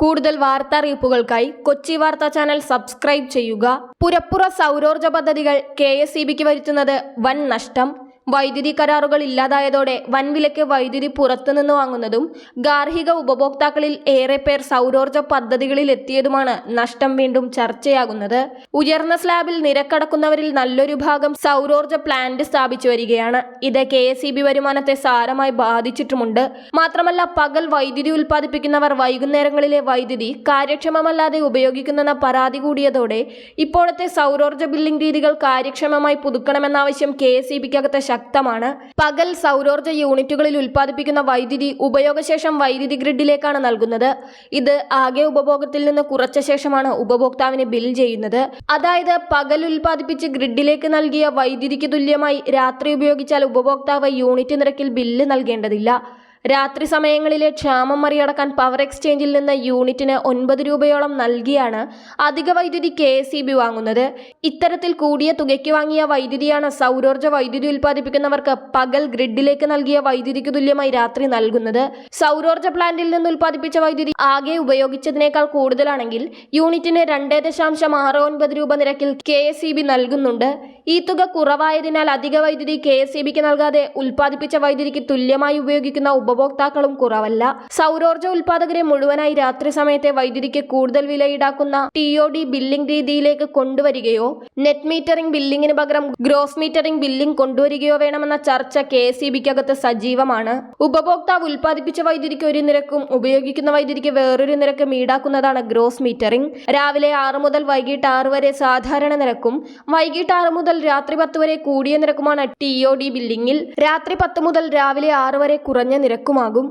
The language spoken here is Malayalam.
കൂടുതൽ വാർത്താ അറിയിപ്പുകൾക്കായി കൊച്ചി വാർത്താ ചാനൽ സബ്സ്ക്രൈബ് ചെയ്യുക. പുരപ്പുറ സൗരോർജ പദ്ധതികൾ കെ എസ് ഇ ബിക്ക് വരുത്തുന്നത് വൻ നഷ്ടം. വൈദ്യുതി കരാറുകൾ ഇല്ലാതായതോടെ വൻവിലയ്ക്ക് വൈദ്യുതി പുറത്തുനിന്ന് വാങ്ങുന്നതും ഗാർഹിക ഉപഭോക്താക്കളിൽ ഏറെ പേർ സൗരോർജ പദ്ധതികളിൽ എത്തിയതുമാണ് നഷ്ടം വീണ്ടും ചർച്ചയാകുന്നത്. ഉയർന്ന സ്ലാബിൽ നിരക്കടക്കുന്നവരിൽ നല്ലൊരു ഭാഗം സൗരോർജ പ്ലാന്റ് സ്ഥാപിച്ചു വരികയാണ്. ഇത് കെ വരുമാനത്തെ സാരമായി ബാധിച്ചിട്ടുമുണ്ട്. മാത്രമല്ല പകൽ വൈദ്യുതി ഉൽപ്പാദിപ്പിക്കുന്നവർ വൈകുന്നേരങ്ങളിലെ വൈദ്യുതി കാര്യക്ഷമമല്ലാതെ ഉപയോഗിക്കുന്നെന്ന പരാതി കൂടിയതോടെ ഇപ്പോഴത്തെ സൗരോർജ ബില്ലിംഗ് രീതികൾ കാര്യക്ഷമമായി പുതുക്കണമെന്ന ആവശ്യം കെ എസ് ശക്തമാണ്. പകൽ സൗരോർജ യൂണിറ്റുകളിൽ ഉൽപ്പാദിപ്പിക്കുന്ന വൈദ്യുതി ഉപയോഗശേഷം വൈദ്യുതി ഗ്രിഡിലേക്കാണ് നൽകുന്നത്. ഇത് ആകെ ഉപഭോഗത്തിൽ നിന്ന് കുറച്ച ശേഷമാണ് ഉപഭോക്താവിന് ബിൽ ചെയ്യുന്നത്. അതായത് പകൽ ഉൽപ്പാദിപ്പിച്ച് ഗ്രിഡിലേക്ക് നൽകിയ വൈദ്യുതിക്ക് തുല്യമായി രാത്രി ഉപയോഗിച്ചാൽ ഉപഭോക്താവ് യൂണിറ്റ് നിരക്കിൽ ബില്ല് നൽകേണ്ടതില്ല. രാത്രി സമയങ്ങളിലെ ക്ഷാമം മറികടക്കാൻ പവർ എക്സ്ചേഞ്ചിൽ നിന്ന് യൂണിറ്റിന് ഒൻപത് രൂപയോളം നൽകിയാണ് അധിക വൈദ്യുതി കെ എസ് വാങ്ങുന്നത്. ഇത്തരത്തിൽ കൂടിയ തുകയ്ക്ക് വാങ്ങിയ വൈദ്യുതിയാണ് സൗരോർജ വൈദ്യുതി ഉൽപ്പാദിപ്പിക്കുന്നവർക്ക് പകൽ ഗ്രിഡിലേക്ക് നൽകിയ വൈദ്യുതിക്ക് തുല്യമായി രാത്രി നൽകുന്നത്. സൗരോർജ പ്ലാന്റിൽ നിന്ന് ഉൽപ്പാദിപ്പിച്ച വൈദ്യുതി ആകെ ഉപയോഗിച്ചതിനേക്കാൾ കൂടുതലാണെങ്കിൽ യൂണിറ്റിന് രണ്ടേ ദശാംശം ആറ് ഒൻപത് രൂപ നിരക്കിൽ കെ എസ് നൽകുന്നുണ്ട്. ഈ തുക കുറവായതിനാൽ അധിക വൈദ്യുതി കെ എസ് നൽകാതെ ഉൽപ്പാദിപ്പിച്ച വൈദ്യുതിക്ക് തുല്യമായി ഉപയോഗിക്കുന്ന ഉപഭോക്താക്കളും കുറവല്ല. സൗരോർജ ഉൽപാദകരെ മുഴുവനായി രാത്രി സമയത്തെ വൈദ്യുതിക്ക് കൂടുതൽ വില ഈടാക്കുന്ന ടി ഒ ഡി ബില്ലിംഗ് രീതിയിലേക്ക് കൊണ്ടുവരികയോ നെറ്റ് മീറ്ററിംഗ് ബില്ലിംഗിന് പകരം ഗ്രോസ് മീറ്ററിംഗ് ബില്ലിംഗ് കൊണ്ടുവരികയോ വേണമെന്ന ചർച്ച കെ എസ് ഇ ബിക്കകത്ത് സജീവമാണ്. ഉപഭോക്താവ് ഉൽപ്പാദിപ്പിച്ച വൈദ്യുതിക്ക് ഒരു നിരക്കും ഉപയോഗിക്കുന്ന വൈദ്യുതിക്ക് വേറൊരു നിരക്കും ഈടാക്കുന്നതാണ് ഗ്രോസ് മീറ്ററിംഗ് രാവിലെ ആറ് മുതൽ വൈകിട്ട് ആറ് വരെ സാധാരണ നിരക്കും. വൈകിട്ട് ആറ് മുതൽ രാത്രി പത്ത് വരെ കൂടിയ നിരക്കുമാണ് ടി ഒ ഡി ബില്ലിംഗിൽ രാത്രി പത്ത് മുതൽ രാവിലെ ആറ് വരെ കുറഞ്ഞ നിരക്കുമാകും